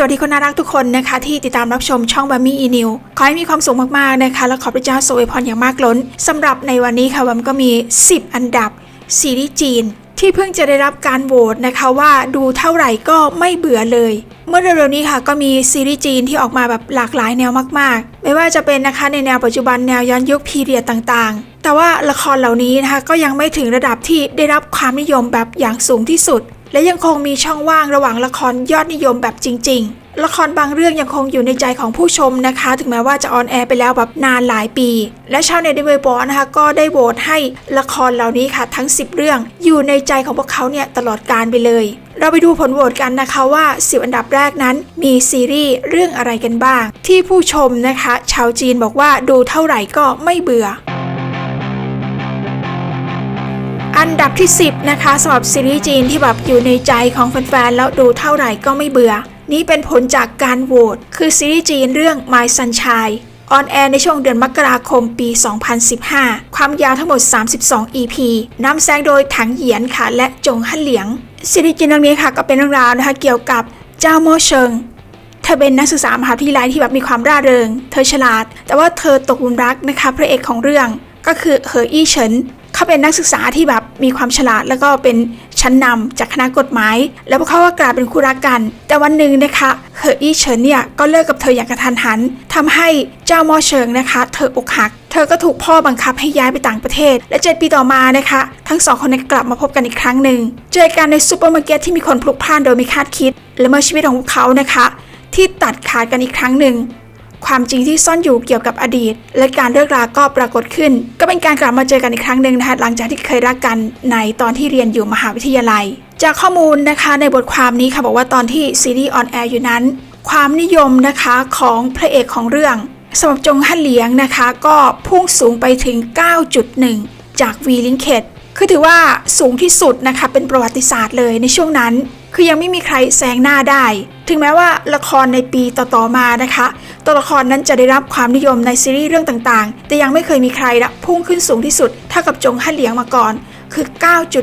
สวัสดีคนน่ารักทุกคนนะคะ ที่ติดตามรับชมช่องบามี่อีนิวขอให้มีความสุขมากๆนะคะ และขอพระเจ้าทรงอวยพรอย่างมากล้นสำหรับในวันนี้ค่ะบัมก็มี 10 อันดับ ซีรีส์จีน ที่เพิ่งจะได้รับการโหวตนะคะว่าดูเท่าไหร่ก็ไม่เบื่อเลย เมื่อเร็วๆนี้ค่ะก็มีซีรีส์จีนที่ออกมาแบบหลากหลายแนวมากๆ ไม่ว่าจะเป็นนะคะในแนวปัจจุบันแนวย้อนยุคพีเรียดต่างๆ แต่ว่าละครเหล่านี้นะคะก็ยังไม่ถึงระดับที่ได้รับความนิยมแบบอย่างสูงที่สุด และยังคงมีช่องว่างระหว่างละครยอดนิยมแบบจริง ๆ ละครบางเรื่องยังคงอยู่ในใจของผู้ชมนะคะ ถึงแม้ว่าจะออนแอร์ไปแล้วแบบนานหลายปี และชาวเน็ตในเว็บบอนะคะ ก็ได้โหวตให้ละครเหล่านี้ค่ะ ทั้ง 10 เรื่องอยู่ในใจของพวกเขาเนี่ยตลอดการไปเลย เราไปดูผลโหวตกันนะคะว่า10อันดับแรกนั้น มีซีรีส์เรื่องอะไรกันบ้าง ที่ผู้ชมนะคะ ชาวจีนบอกว่าดูเท่าไหร่ก็ไม่เบื่อ อันดับที่ 10 นะคะสำหรับซีรีส์จีนที่แบบอยู่ในใจของแฟนๆ แล้วดูเท่าไหร่ก็ไม่เบื่อ นี่เป็นผลจากการโหวตคือซีรีส์จีนเรื่อง My Sunshine ออนแอร์ในช่วงเดือนมกราคมปี 2015 ความยาวทั้งหมด 32 EP นำแสดงโดยถังเหยียนค่ะ และจงฮั่นเหลียงซีรีส์จีนเรื่องนี้ค่ะก็เป็นเรื่องราวนะคะเกี่ยวกับเจ้าโมเชิงเธอเป็นนักศึกษามหาวิทยาลัยที่แบบมีความร่าเริง เธอฉลาด แต่ว่าเธอตกหลุมรักนะคะพระเอกของเรื่องก็คือเหออี้เฉิน เขาเป็นนักศึกษาที่แบบมีความฉลาด แล้วก็เป็นชั้นนำจากคณะกฎหมาย แล้วพวกเขาก็กลายเป็นคู่รักกัน แต่วันหนึ่งนะคะเหออี้เฉินเนี่ยก็เลิกกับเธออย่างกระทันหันทำให้เจ้ามอเฉิงนะคะ เธออกหัก เธอก็ถูกพ่อบังคับให้ย้ายไปต่างประเทศ และเจ็ดปีต่อมานะคะ ทั้งสองคนได้กลับมาพบกันอีกครั้งหนึ่งเจอกันในซูเปอร์มาร์เก็ตที่มีคนพลุกพล่านโดยไม่คาดคิด และเมื่อชีวิตของพวกเขานะคะ ที่ตัดขาดกันอีกครั้งหนึ่ง ความจริงที่ซ่อนอยู่เกี่ยวกับอดีต และการเลิกราก็ปรากฏขึ้น ก็เป็นการกลับมาเจอกันอีกครั้งหนึ่งนะคะหลังจากที่เคยรักกันในตอนที่เรียนอยู่มหาวิทยาลัย จากข้อมูลนะคะในบทความนี้ค่ะบอกว่าตอนที่ซีรีส์ออนแอร์อยู่นั้น ความนิยมนะคะของพระเอกของเรื่องสำหรับจงฮั่นเหลียงนะคะ ก็พุ่งสูงไปถึง 9.1 จากวีลิงเคดคือถือว่าสูงที่สุดนะคะเป็นประวัติศาสตร์เลยในช่วงนั้น คือยังไม่มีใครแซงหน้าได้ ถึงแม้ว่าละครในปีต่อๆมานะคะ ตัวละครนั้นจะได้รับความนิยมในซีรีส์เรื่องต่างๆ แต่ยังไม่เคยมีใครละพุ่งขึ้นสูงที่สุดเท่ากับจงฮั่นเหลียงมาก่อน คือ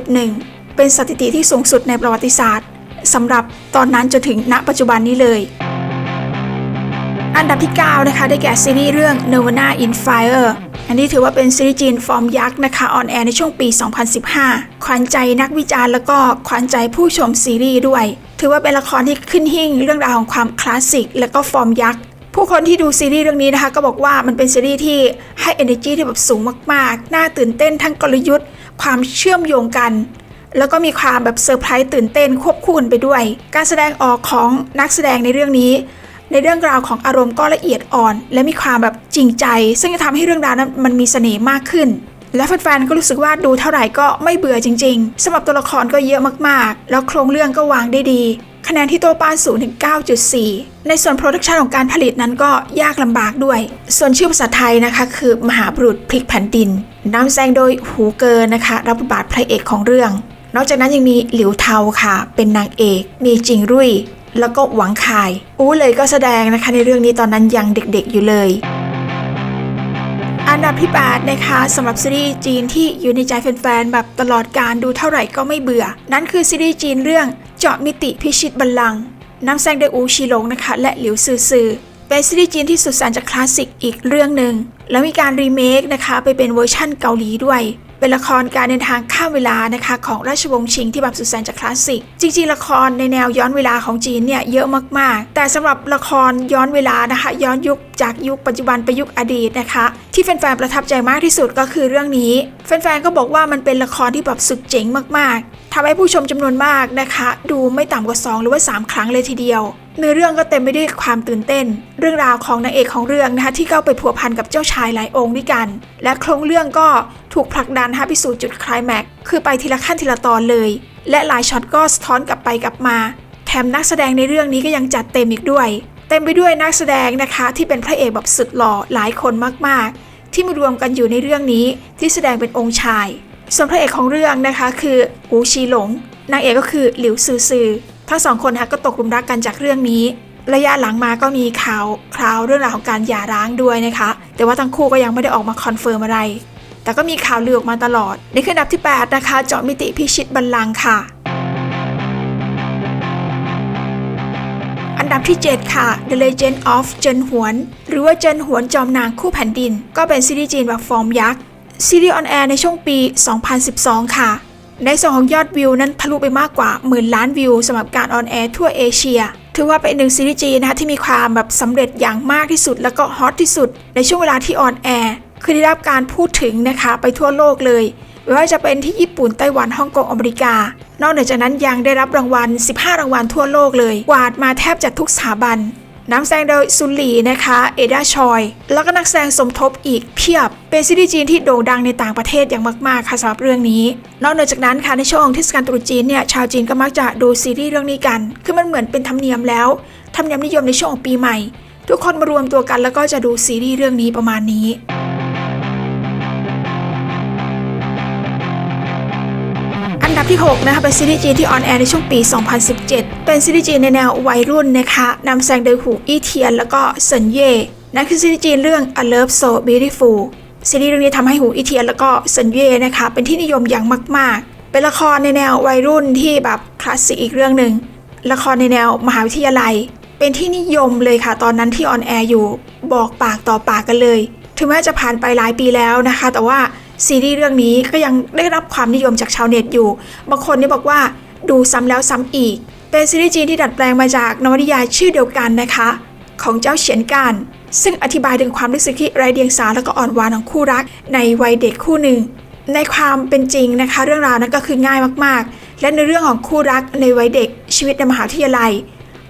9.1 เป็นสถิติที่สูงสุดในประวัติศาสตร์สำหรับตอนนั้นจนถึงณปัจจุบันนี้เลย อันดับที่ 9 นะคะ ได้แก่ซีรีส์เรื่อง Nirvana in Fire อันนี้ถือว่าเป็นซีรีส์จีนฟอร์มยักษ์นะคะออนแอร์ในช่วงปี 2015 ขวัญใจนักวิจารณ์แล้วก็ขวัญใจผู้ชมซีรีส์ด้วย ถือว่าเป็นละครที่ขึ้นหิ่งเรื่องราวของความคลาสสิก และก็ฟอร์มยักษ์ ผู้คนที่ดูซีรีส์เรื่องนี้นะคะ ก็บอกว่ามันเป็นซีรีส์ที่ให้ energy ที่แบบสูงมากๆ น่าตื่นเต้นทั้งกลยุทธ์ ความเชื่อมโยงกัน แล้วก็มีความแบบเซอร์ไพรส์ตื่นเต้นควบคู่กันไปด้วย การแสดงออกของนักแสดงในเรื่องนี้ ในเรื่องราวของอารมณ์ก็ละเอียดอ่อน และมีความแบบจริงใจ ซึ่งจะทำให้เรื่องราวนั้นมันมีเสน่ห์มากขึ้น และแฟนๆก็รู้สึกว่าดูเท่าไหร่ก็ไม่เบื่อจริง ๆสำหรับตัวละครก็เยอะมากๆ แล้วโครงเรื่องก็วางได้ดี คะแนนที่โตป้านสูงถึง 9.4 ในส่วนโปรดักชันของการผลิตนั้นก็ยากลำบากด้วย ส่วนชื่อภาษาไทยนะคะ คือมหาบุรุษพลิกแผ่นดินนำแสดงโดยหูเกินนะคะ รับบทบาทพระเอกของเรื่อง นอกจากนั้นยังมีหลิวเทาค่ะ เป็นนางเอก มีจิงรุ่ยแล้วก็หวังคาย อู้เลยก็แสดงนะคะในเรื่องนี้ตอนนั้นยังเด็กๆอยู่เลย อันดับที่ 8 นะคะสำหรับซีรีส์จีนที่อยู่ในใจแฟนๆ แบบตลอดการดูเท่าไหร่ก็ไม่เบื่อ นั่นคือซีรีส์จีนเรื่องเจาะมิติพิชิตบัลลังก์นำแสงโดยอูชีหลงนะคะ และหลิวซือซือเป็นซีรีส์จีนที่สุดแสนจะคลาสสิกอีกเรื่องหนึ่งแล้วมีการรีเมคนะคะไปเป็นเวอร์ชั่นเกาหลีด้วย เป็นละครการเดินทางข้ามเวลานะคะของราชวงศ์ชิงที่แบบสุดแสนจะคลาสสิก จริงๆ ละครในแนวย้อนเวลาของจีนเนี่ยเยอะมากๆ แต่สำหรับละครย้อนเวลานะคะ ย้อนยุคจากยุคปัจจุบันไปยุคอดีตนะคะ ที่แฟนๆประทับใจมากที่สุดก็คือเรื่องนี้ แฟนๆก็บอกว่ามันเป็นละครที่แบบสุดเจ๋งมากๆทำให้ผู้ชมจำนวนมากนะคะ ดูไม่ต่ำกว่า 2 หรือว่า 3 ครั้งเลยทีเดียว เนื้อเรื่องก็เต็มไปด้วยความตื่นเต้น เรื่องราวของนางเอกของเรื่องนะคะที่เข้าไปผัวพันกับเจ้าชายหลายองค์ด้วยกัน และโครงเรื่องก็ถูกผลักดันให้ไปสู่จุดคลายแม็กคือไปทีละขั้นทีละตอนเลย และหลายช็อตก็สะท้อนกลับไปกลับมา แถมนักแสดงในเรื่องนี้ก็ยังจัดเต็มอีกด้วย เต็มไปด้วยนักแสดงนะคะที่เป็นพระเอกแบบสุดหล่อหลายคนมากๆ ที่มารวมกันอยู่ในเรื่องนี้ที่แสดงเป็นองค์ชายส่วนพระเอกของเรื่องนะคะคืออูชีหลงนางเอกก็คือหลิวซือซือ ทั้งสองคนนะก็ตกหลุมรักกันจากเรื่องนี้ ระยะหลังมาก็มีข่าวคราวเรื่องราวของการหย่าร้างด้วยนะคะ แต่ว่าทั้งคู่ก็ยังไม่ได้ออกมาคอนเฟิร์มอะไร แต่ก็มีข่าวลือออกมาตลอด ในี่คืออันดับที่ 8 นะคะ เจาะมิติพิชิตบัลลังก์ค่ะ อันดับที่ 7 ค่ะ The Legend of เจินหวน หรือว่าเจินหวนจอมนางคู่แผ่นดิน ก็เป็นซีรีส์จีนแบบฟอร์มยักษ์ซีรีส์ออนแอร์ในช่วงปี 2012 ค่ะ ในส่วนของยอดวิวนั้นทะลุไปมากกว่าหมื่นล้านวิวสำหรับการออนแอร์ทั่วเอเชีย ถือว่าเป็นหนึ่งซีรีส์จีนนะคะที่มีความแบบสำเร็จอย่างมากที่สุด แล้วก็ฮอตที่สุด ในช่วงเวลาที่ออนแอร์คือได้รับการพูดถึงนะคะไปทั่วโลกเลยไม่ว่าจะเป็นที่ญี่ปุ่นไต้หวันฮ่องกงอเมริกา นอกเหนือจากนั้นยังได้รับรางวัล 15 รางวัลทั่วโลกเลยกวาดมาแทบจะทุกสถาบัน น้ำแสดงโดยซุนหลีนะคะ เอดาชอย แล้วก็นักแสดงสมทบอีกเพียบ เป็นซีรีส์จีนที่โด่งดังในต่างประเทศอย่างมากๆค่ะสำหรับเรื่องนี้ นอกจากนั้นค่ะในช่วงเทศกาลตรุษจีนเนี่ยชาวจีนก็มักจะดูซีรีส์เรื่องนี้กัน คือมันเหมือนเป็นธรรมเนียมแล้วธรรมเนียมนิยมในช่วงปีใหม่ ทุกคนมารวมตัวกันแล้วก็จะดูซีรีส์เรื่องนี้ประมาณนี้ ที่ 6 นะคะ เป็นซีรีส์จีนที่ออนแอร์ในช่วงปี 2017 เป็นซีรีส์จีนในแนววัยรุ่นนะคะนำแสดงโดยหูอี้เทียน แล้วก็เซินเย่นั่นคือซีรีส์จีนเรื่อง A Love So Beautiful ซีรีส์เรื่องนี้ทำให้หูอี้เทียนแล้วก็เซินเย่นะคะเป็นที่นิยมอย่างมาก ๆ เป็นละครในแนววัยรุ่นที่แบบคลาสสิกอีกเรื่องหนึ่งละครในแนวมหาวิทยาลัย เป็นที่นิยมเลยค่ะ ตอนนั้นที่ออนแอร์อยู่บอกปากต่อปากกันเลย ถึงแม้จะผ่านไปหลายปีแล้วนะคะ แต่ว่า ซีรีส์เรื่องนี้ก็ยังได้รับความนิยมจากชาวเน็ตอยู่ บางคนนี่บอกว่าดูซ้ำแล้วซ้ำอีก เป็นซีรีส์จีนที่ดัดแปลงมาจากนวนิยายชื่อเดียวกันนะคะ ของเจ้าเฉียนการซึ่งอธิบายถึงความรู้สึกที่ไร้เดียงสาและก็อ่อนหวานของคู่รัก ในวัยเด็กคู่หนึ่ง ในความเป็นจริงนะคะ เรื่องราวนั้นก็คือง่ายมากๆ และในเรื่องของคู่รักในวัยเด็กชีวิตในมหาวิทยาลัย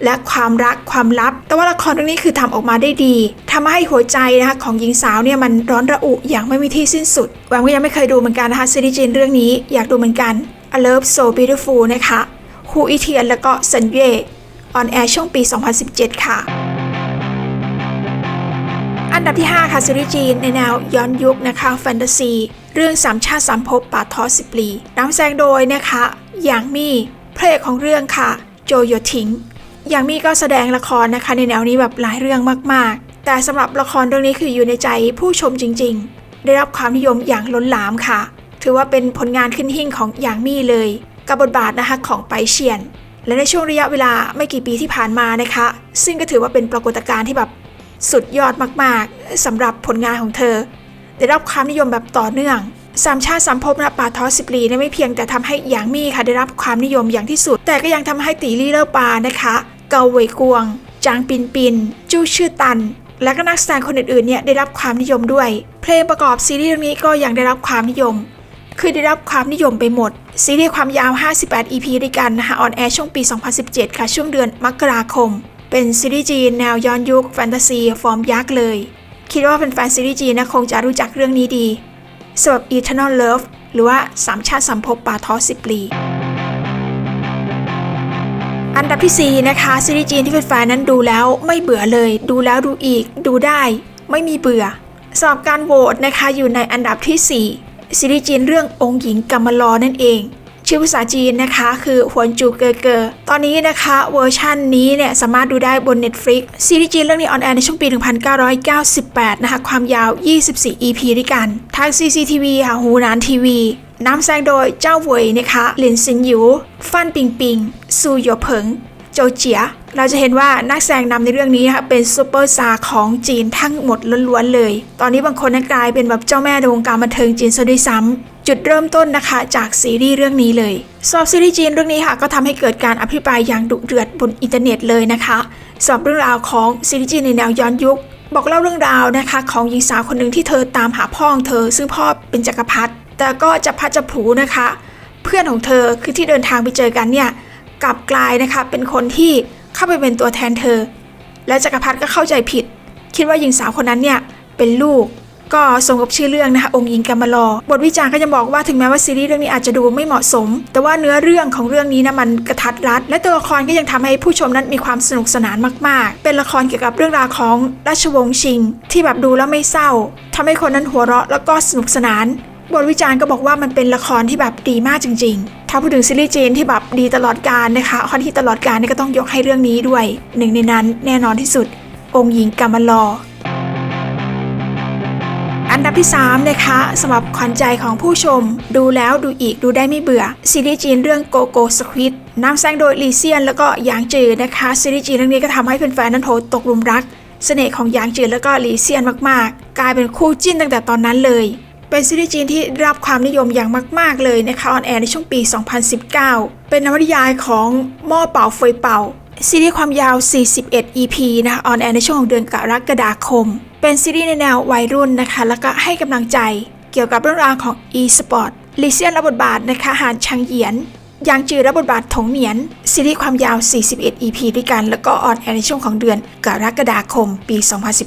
และความรักความลับ แต่ว่าละครเรื่องนี้คือทำออกมาได้ดีทำให้หัวใจนะคะของหญิงสาวเนี่ยมันร้อนระอุอย่างไม่มีที่สิ้นสุดหวังว่ายังไม่เคยดูเหมือนกันนะคะซีรีส์จีนเรื่องนี้อยากดูเหมือนกัน A Love So Beautiful นะคะฮูอีเทียนแล้วก็ซินเย่ออนแอร์ช่วงปี 2017 ค่ะ อันดับที่ 5 ค่ะซีรีส์จีนในแนวย้อนยุคนะคะแฟนตาซี เรื่องสามชาติสามภพป่าทอสิบลีนำแสดงโดยนะคะ หยางมี่พระเอกของเรื่องค่ะ โจโยทิง หยางมี่ก็แสดงละครนะคะในแนวนี้แบบหลายเรื่องมากๆ แต่สำหรับละครเรื่องนี้คืออยู่ในใจผู้ชมจริง ๆ ได้รับความนิยมอย่างล้นหลามค่ะ ถือว่าเป็นผลงานขึ้นหิ่งของหยางมี่เลย กับบทบาทนะคะของไปเฉียน และในช่วงระยะเวลาไม่กี่ปีที่ผ่านมานะคะ ซึ่งก็ถือว่าเป็นปรากฏการณ์ที่แบบสุดยอดมากๆสำหรับผลงานของเธอ ได้รับความนิยมแบบต่อเนื่องสามชาติสามภพนะป่าทอสิบลีนไม่เพียงแต่ทำให้หยางมี่ค่ะได้รับความนิยมอย่างที่สุด แต่ก็ยังทำให้ตีลี่เลอร์ปานะคะ เกาเวยกวง จางปินปิน จู้ชื่อตัน และก็นักแสดงคนอื่นๆเนี่ยได้รับความนิยมด้วย เพลงประกอบซีรีส์เรื่องนี้ก็ยังได้รับความนิยม คือได้รับความนิยมไปหมด ซีรีส์ความยาว 58 EP ด้วยกันนะคะออนแอร์ช่วงปี 2017 ค่ะช่วงเดือนมกราคม เป็นซีรีส์จีนแนวย้อนยุคแฟนตาซีฟอร์มยักษ์เลย คิดว่าแฟนๆซีรีส์จีนนะคงจะรู้จักเรื่องนี้ดีสำหรับ Eternal Love หรือว่าสามชาติสัมภพป่าทอสิบลี อันดับที่ 4 นะคะซีรีส์จีนที่แฟนๆนั้นดูแล้วไม่เบื่อเลย ดูแล้วดูอีก ดูได้ไม่มีเบื่อสำหรับการโหวตนะคะอยู่ในอันดับที่ 4 ซีรีส์จีนเรื่ององค์หญิงกำมะลอนั่นเอง ชื่อภาษาจีนนะคะคือหวนจูเกอเกอตอนนี้นะคะเวอร์ชันนี้เนี่ยสามารถดูได้บน Netflix ซีรีส์จีนเรื่องนี้ออนแอร์ในช่วงปี 1998 นะคะความยาว 24 EP ด้วยกัน ทาง CCTV ค่ะฮูนานทีวี นำแสดงโดยเจ้าเวยนะคะหลินซินหยูฟันปิงปิงซูหยวเผิงโจเจียเราจะเห็นว่านักแสดงนำในเรื่องนี้นะคะเป็นซูเปอร์สตาร์ของจีนทั้งหมดล้วนๆเลย ตอนนี้บางคนนั้นกลายเป็นแบบเจ้าแม่ในวงการบันเทิงจีนซะด้วยซ้ำจุดเริ่มต้นนะคะจากซีรีส์เรื่องนี้เลยสำหรับซีรีส์จีนเรื่องนี้ค่ะก็ทำให้เกิดการอภิปรายอย่างดุเดือดบนอินเทอร์เน็ตเลยนะคะสำหรับเรื่องราวของซีรีส์จีนในแนวย้อนยุค บอกเล่าเรื่องราวนะคะของหญิงสาวคนหนึ่งที่เธอตามหาพ่อของเธอ ซึ่งพ่อเป็นจักรพรรดิ แต่ก็จะพัดจะผูนะคะ เพื่อนของเธอคือที่เดินทางไปเจอกันเนี่ยกลับกลายนะคะเป็นคนที่เข้าไปเป็นตัวแทนเธอ และจักรพรรดิก็เข้าใจผิด คิดว่าหญิงสาวคนนั้นเนี่ยเป็นลูกก็สมกับชื่อเรื่องนะคะองค์หญิงกำมะลอบทวิจารณ์ก็ยังบอกว่าถึงแม้ว่าซีรีส์เรื่องนี้อาจจะดูไม่เหมาะสม แต่ว่าเนื้อเรื่องของเรื่องนี้นะมันกระทัดรัด และตัวละครก็ยังทำให้ผู้ชมนั้นมีความสนุกสนานมาก ๆ เป็นละครเกี่ยวกับเรื่องราวของราชวงศ์ชิง ที่แบบดูแล้วไม่เศร้าทำให้คนนั้นหัวเราะแล้วก็สนุกสนาน บทวิจารณ์ก็บอกว่ามันเป็นละครที่แบบดีมากจริง ๆ ถ้าพูดถึงซีรีส์จีนที่แบบดีตลอดกาลนะคะคอนที่ตลอดกาลนี่ก็ต้องยกให้เรื่องนี้ด้วย หนึ่งในนั้นแน่นอนที่สุด องค์หญิงกำมลอ อันดับที่ 3 นะคะสำหรับขวัญใจของผู้ชม ดูแล้วดูอีกดูได้ไม่เบื่อ ซีรีส์จีนเรื่องโกโก้สควิดนำแสดงโดยลีเซียนแล้วก็หยางจือนะคะ ซีรีส์จีนเรื่องนี้ก็ทำให้แฟนๆนั้นโถตกลุมรัก เสน่ห์ของหยางจือแล้วก็ลีเซียนมากๆ กลายเป็นคู่จิ้นตั้งแต่ตอนนั้นเลย เป็นซีรีส์จีนที่ได้รับความนิยมอย่างมาก ๆ เลยนะคะออนแอร์ในช่วงปี 2019 เป็นนวนิยายของหม้อเป่าเฟยเป่าซีรีส์ความยาว 41 EP นะคะออนแอร์ในช่วงของเดือนกรกฎาคม เป็นซีรีส์ในแนววัยรุ่นนะคะ แล้วก็ให้กำลังใจเกี่ยวกับเรื่องราวของ e-sport ลิเซียนรับบทบาทนะคะหานชังเหยียนยางจือรับบทบาทถงเหนียน ซีรีส์ความยาว 41 EP ด้วยกัน แล้วก็ออนแอร์ในช่วงของเดือนกรกฎาคม ปี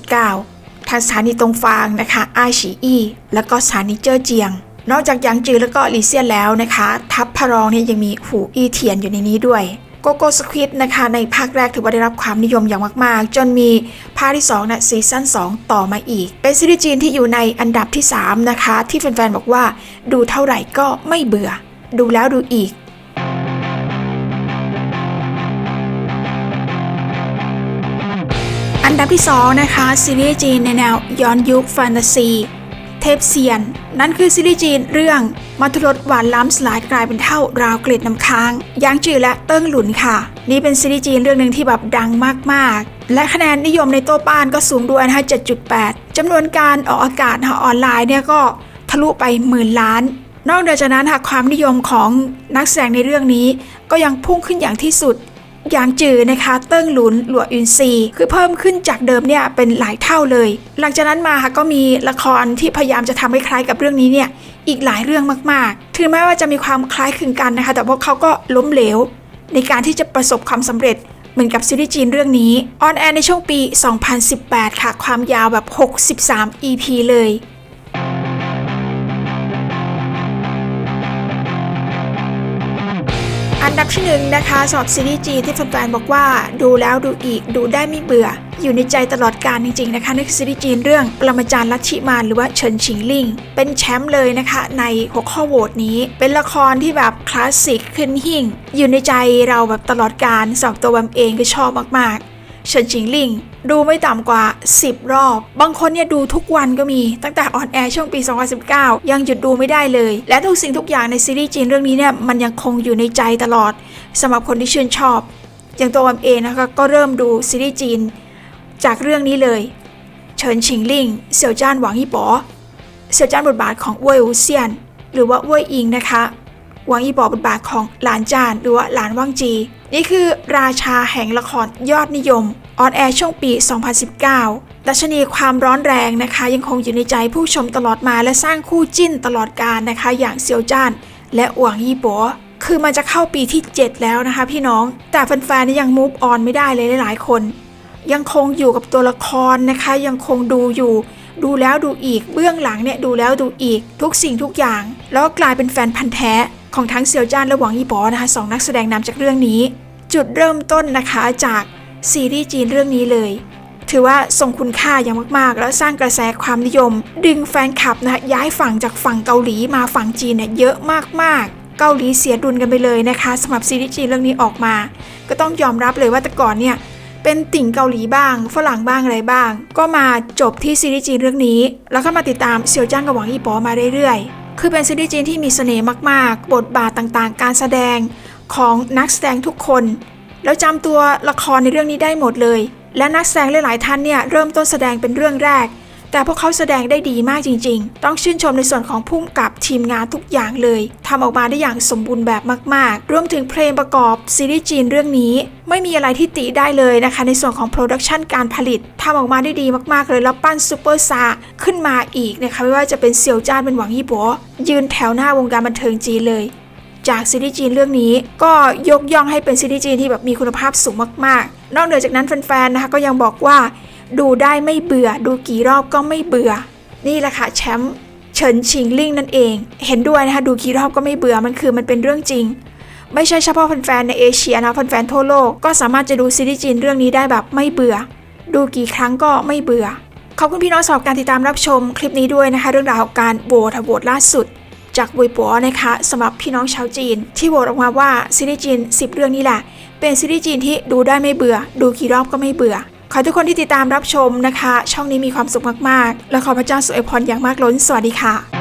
2019 ทางสถานีตรงฟางนะคะไอฉีอีแล้วก็สถานีเจ้อเจียง นอกจากยางจือแล้วก็ลีเซียนแล้วนะคะ ทัพพระรองเนี่ยยังมีหูอีเทียนอยู่ในนี้ด้วยโกโก้สควิดนะคะในภาคแรกถือว่าได้รับความนิยมอย่างมาก ๆ จนมีภาคที่2นะซีซั่น2 ต่อมาอีก เป็นซีรีส์จีนที่อยู่ในอันดับที่ 3 นะคะ ที่แฟน ๆ บอกว่าดูเท่าไหร่ก็ไม่เบื่อ ดูแล้วดูอีก อันดับที่ 2 นะคะ ซีรีส์จีนในแนวย้อนยุคแฟนตาซี เทพเซียน นั่นคือซีรีส์จีนเรื่องมัทุรสหวานล้ำสลายกลายเป็นเท่าราวเกล็ดน้ำค้างยางจือและเติ้งหลุนค่ะ นี่เป็นซีรีส์จีนเรื่องหนึ่งที่แบบดังมากๆ และคะแนนนิยมในโต๊ะป้านก็สูงด้วยนะคะ7.8จำนวนการออกอากาศออนไลน์เนี่ยก็ทะลุไปหมื่นล้านนอกจากนั้นค่ะความนิยมของนักแสดงในเรื่องนี้ก็ยังพุ่งขึ้นอย่างที่สุด ย่างจือนะคะเติ้งหลุนหลัวอินซีคือเพิ่มขึ้นจากเดิมเนี่ยเป็นหลายเท่าเลย หลังจากนั้นมาค่ะก็มีละครที่พยายามจะทำให้คล้ายกับเรื่องนี้เนี่ยอีกหลายเรื่องมากๆ ถึงแม้ว่าจะมีความคล้ายคลึงกันนะคะ แต่พวกเขาก็ล้มเหลว ในการที่จะประสบความสำเร็จเหมือนกับซีรีส์จีนเรื่องนี้ออนแอร์ในช่วงปี 2018 ค่ะ ความยาวแบบ 63 EP เลย ดับที่หนึ่งนะคะสอบซีรีส์จีที่แฟนๆบอกว่าดูแล้วดูอีกดูได้ไม่เบื่อ อยู่ในใจตลอดการจริงๆนะคะนี่คือซีรีส์จีนเรื่องปรมาจารย์ลัทธิมารหรือว่าเฉินชิงลิงเป็นแชมป์เลยนะคะในหัวข้อโหวตนี้ เป็นละครที่แบบคลาสสิกขึ้นหิ่ง อยู่ในใจเราแบบตลอดการสอบตัวแวมเองก็ชอบมากๆ เฉินชิงลิงดูไม่ต่ำกว่า 10 รอบ บางคนเนี่ยดูทุกวันก็มี ตั้งแต่ออนแอร์ช่วงปี 2019 ยังหยุดดูไม่ได้เลย และทุกสิ่งทุกอย่างในซีรีส์จีนเรื่องนี้เนี่ยมันยังคงอยู่ในใจตลอดสำหรับคนที่ชื่นชอบ อย่างตัวแวมเองนะคะก็เริ่มดูซีรีส์จีน จากเรื่องนี้เลย เฉินชิงลิงเสี่ยวจ้านหวังยี่ป๋อเสี่ยวจ้านบทบาทของเว่ยอูเซียน หรือว่าเว่ยอิงนะคะ หวังยี่ป๋อบทบาทของหลานจานหรือว่าหลานว่างจี นี่คือราชาแห่งละครยอดนิยมออนแอร์ช่วงปี 2019 ดัชนีความร้อนแรงนะคะ ยังคงอยู่ในใจผู้ชมตลอดมาและสร้างคู่จิ้นตลอดกาลนะคะ อย่างเซียวจ้าน และหวังยี่ป๋อคือมันจะเข้าปีที่ 7 แล้วนะคะพี่น้อง แต่แฟนๆยัง move on ไม่ได้เลยหลายๆคน ยังคงอยู่กับตัวละครนะคะ ยังคงดูอยู่ ดูแล้วดูอีก เบื้องหลังเนี่ยดูแล้วดูอีก ทุกสิ่งทุกอย่าง แล้วก็กลายเป็นแฟนพันธ์แท้ ของทั้งเซียวจ้านและหวังยี่ป๋อนะคะสองนักแสดงนำจากเรื่องนี้ จุดเริ่มต้นนะคะจากซีรีส์จีนเรื่องนี้เลย ถือว่าทรงคุณค่าอย่างมากๆ แล้วสร้างกระแสความนิยม ดึงแฟนคลับนะคะย้ายฝั่งจากฝั่งเกาหลีมาฝั่งจีนเนี่ยเยอะมากๆ เกาหลีเสียดุลกันไปเลยนะคะสำหรับซีรีส์จีนเรื่องนี้ออกมา ก็ต้องยอมรับเลยว่าแต่ก่อนเนี่ยเป็นติ่งเกาหลีบ้าง ฝรั่งบ้างอะไรบ้าง ก็มาจบที่ซีรีส์จีนเรื่องนี้ แล้วก็มาติดตามเซียวจ้างกับหวังอีป๋อมาเรื่อยๆ คือเป็นซีรีส์จีนที่มีเสน่ห์มาก ๆ บทบาทต่างๆ การแสดงของนักแสดงทุกคน แล้วจำตัวละครในเรื่องนี้ได้หมดเลย และนักแสดงหลาย ๆ ท่านเนี่ยเริ่มต้นแสดงเป็นเรื่องแรก แต่พวกเขาแสดงได้ดีมากจริง ๆ ต้องชื่นชมในส่วนของพุ่มกับทีมงานทุกอย่างเลยทำออกมาได้อย่างสมบูรณ์แบบมาก ๆ รวมถึงเพลงประกอบซีรีส์จีนเรื่องนี้ ไม่มีอะไรที่ติได้เลยนะคะ ในส่วนของโปรดักชันการผลิตทำออกมาได้ดีมาก ๆ เลยแล้วปั้นซูเปอร์ซาร์ขึ้นมาอีกนะคะไม่ว่าจะเป็นเซียวจ้านเป็นหวังยี่ปัวยืนแถวหน้าวงการบันเทิงจีนเลยจากซีรีส์จีนเรื่องนี้ก็ยกย่องให้เป็นซีรีส์จีนที่แบบมีคุณภาพสูงมากๆ นอกเหนือจากนั้นแฟนๆนะคะก็ยังบอกว่า ดูได้ไม่เบื่อ ดูกี่รอบก็ไม่เบื่อ นี่แหละค่ะแชมป์เฉินชิงลิงนั่นเอง เห็นด้วยนะคะดูกี่รอบก็ไม่เบื่อมันคือมันเป็นเรื่องจริง ไม่ใช่เฉพาะแฟนๆในเอเชียนะแฟนๆทั่วโลกก็สามารถจะดูซีรีส์จีนเรื่องนี้ได้แบบไม่เบื่อ ดูกี่ครั้งก็ไม่เบื่อขอบคุณพี่น้องสำหรับการติดตามรับชมคลิปนี้ด้วยนะคะ เรื่องราวของการโหวตโหวตล่าสุด จากบุยปัวนะคะสำหรับพี่น้องชาวจีน ที่โหวตออกมาว่าซีรีส์จีน 10 เรื่องนี้แหละเป็นซีรีส์จีนที่ดูได้ไม่เบื่อ ดูกี่รอบก็ไม่เบื่อ ขอทุกคนที่ติดตามรับชมนะคะ ช่องนี้มีความสุขมากๆ และขอพระเจ้าสุอวยพรอย่างมากล้น สวัสดีค่ะ